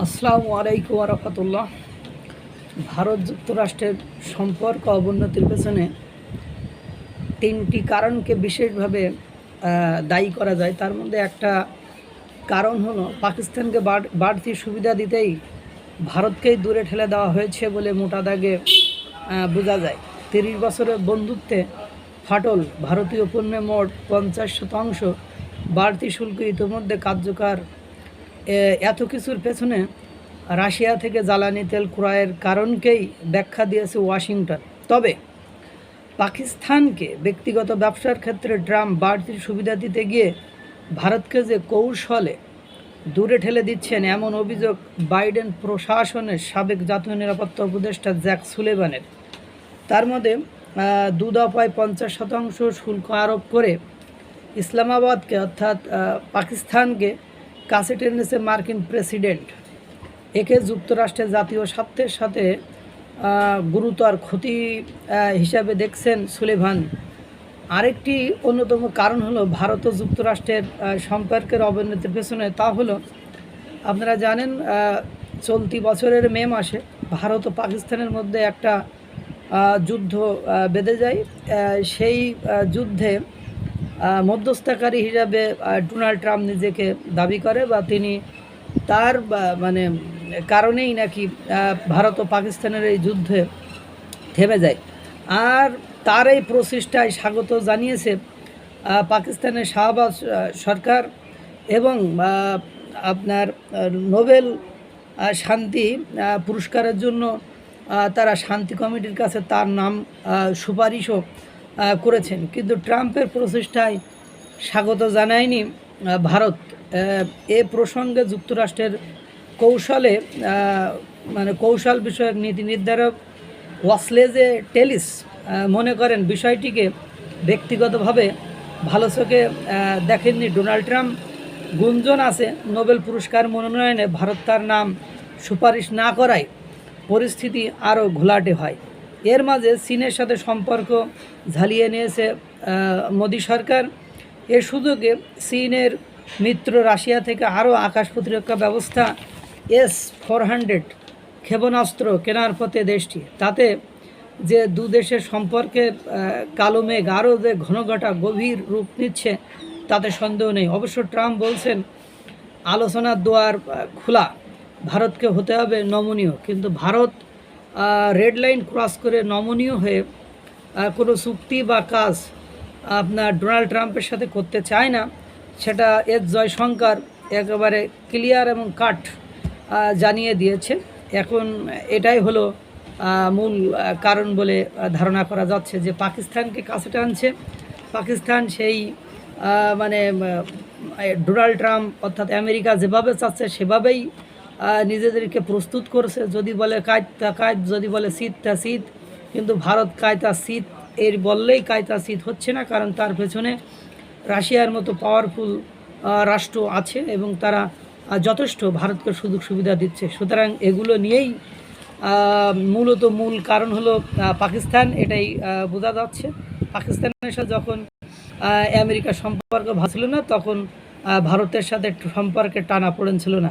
আসসালামু আলাইকুম রহমতুল্লাহ। ভারত যুক্তরাষ্ট্রের সম্পর্ক অবনতির পেছনে তিনটি কারণকে বিশেষভাবে দায়ী করা যায়। তার মধ্যে একটা কারণ হলো, পাকিস্তানকে বাড়- বাড়তি সুবিধা দিতেই ভারতকেই দূরে ঠেলে দেওয়া হয়েছে বলে মোটা দাগে বোঝা যায়। তিরিশ বছরের বন্ধুত্বে ফাটল, ভারতীয় পণ্যে মোট পঞ্চাশ শতাংশ বাড়তি শুল্ক ইতিমধ্যে কার্যকর এত কিছুর পেছনে রাশিয়া থেকে জ্বালানি তেল ক্রয়ের কারণকেই ব্যাখ্যা দিয়েছে ওয়াশিংটন। তবে পাকিস্তানকে ব্যক্তিগত ব্যবসার ক্ষেত্রে ট্রাম্প বাড়তি সুবিধা দিতে গিয়ে ভারতকে যে কৌশলে দূরে ঠেলে দিচ্ছেন এমন অভিযোগ বাইডেন প্রশাসনের সাবেক জাতীয় নিরাপত্তা উপদেষ্টা জ্যাক সুলেবানের। তার মধ্যে দু দফায় পঞ্চাশ শতাংশ শুল্ক আরোপ করে ইসলামাবাদকে অর্থাৎ পাকিস্তানকে কাছে টেনেছে মার্কিন প্রেসিডেন্ট, একে যুক্তরাষ্ট্রের জাতীয় স্বার্থের সাথে গুরুতর ক্ষতি হিসাবে দেখছেন সুলেভান। আরেকটি অন্যতম কারণ হলো ভারত ও যুক্তরাষ্ট্রের সম্পর্কের অবনতির পেছনে। তা হলো, আপনারা জানেন চলতি বছরের মে মাসে ভারত ও পাকিস্তানের মধ্যে একটা যুদ্ধ বেঁধে যায়। সেই যুদ্ধে মধ্যস্থকারী হিসাবে ডোনাল্ড ট্রাম্প নিজেকে দাবি করে বা তিনি তার মানে কারণেই নাকি ভারত ও পাকিস্তানের এই যুদ্ধে থেমে যায়। আর তার এই প্রচেষ্টায় স্বাগত জানিয়েছে পাকিস্তানের শাহবাজ সরকার এবং আপনার, নোবেল শান্তি পুরস্কারের জন্য তারা শান্তি কমিটির কাছে তার নাম সুপারিশও করেছেন। কিন্তু ট্রাম্পের প্রচেষ্টায় স্বাগত জানায়নি ভারত। এ প্রসঙ্গে যুক্তরাষ্ট্রের কৌশলে মানে কৌশল বিষয়ক নীতি নির্ধারক ওয়াসলেজে টেলিস মনে করেন বিষয়টিকে ব্যক্তিগতভাবে ভালো চোখে দেখেননি ডোনাল্ড ট্রাম্প। গুঞ্জন আছে, নোবেল পুরস্কার মনোনয়নে ভারত তার নাম সুপারিশ না করায় পরিস্থিতি আরও ঘোলাটে হয়। এর মাঝে চীনের সাথে সম্পর্ক ঝালিয়ে নিয়েছে মোদী সরকার। এ সুযোগে চীনের মিত্র রাশিয়া থেকে আরও আকাশ প্রতিরক্ষা ব্যবস্থা এস ফোর হান্ড্রেড ক্ষেপণাস্ত্র কেনার পথে দেশটি। তাতে যে দু দেশের সম্পর্কের আহ, কালো মেঘ আরও যে ঘনঘটা গভীর রূপ নিচ্ছে তাতে সন্দেহ নেই। অবশ্য ট্রাম্প বলছেন আলোচনার দুয়ার খোলা। ভারতকে হতে হবে নমনীয়। কিন্তু ভারত রেড লাইন ক্রস করে নমনীয় হয়ে কোনো চুক্তি বা কাজ আপনার ডোনাল্ড ট্রাম্পের সাথে করতে চায় না, সেটা এস জয়শঙ্কর একেবারে ক্লিয়ার এবং কাট জানিয়ে দিয়েছে। এখন এটাই হলো মূল কারণ বলে ধারণা করা যাচ্ছে যে পাকিস্তানকে কাছে টানছে। পাকিস্তান সেই মানে ডোনাল্ড ট্রাম্প অর্থাৎ আমেরিকা যেভাবে চাচ্ছে সেভাবেই নিজেদেরকে প্রস্তুত করছে। যদি বলে কায়ত কায়ত যদি বলে শীত তা শীত কিন্তু ভারত কায়তা শীত এর বললেই কায়তা শীত হচ্ছে না, কারণ তার পেছনে রাশিয়ার মতো পাওয়ারফুল রাষ্ট্র আছে এবং তারা যথেষ্ট ভারতকে সুযোগ সুবিধা দিচ্ছে। সুতরাং এগুলো নিয়েই মূলত মূল কারণ হলো পাকিস্তান। এটাই বোঝা যাচ্ছে। পাকিস্তানের সাথে যখন আমেরিকার সম্পর্ক ভাসছিল না, তখন ভারতের সাথে সম্পর্কে টানা পড়েন ছিল না।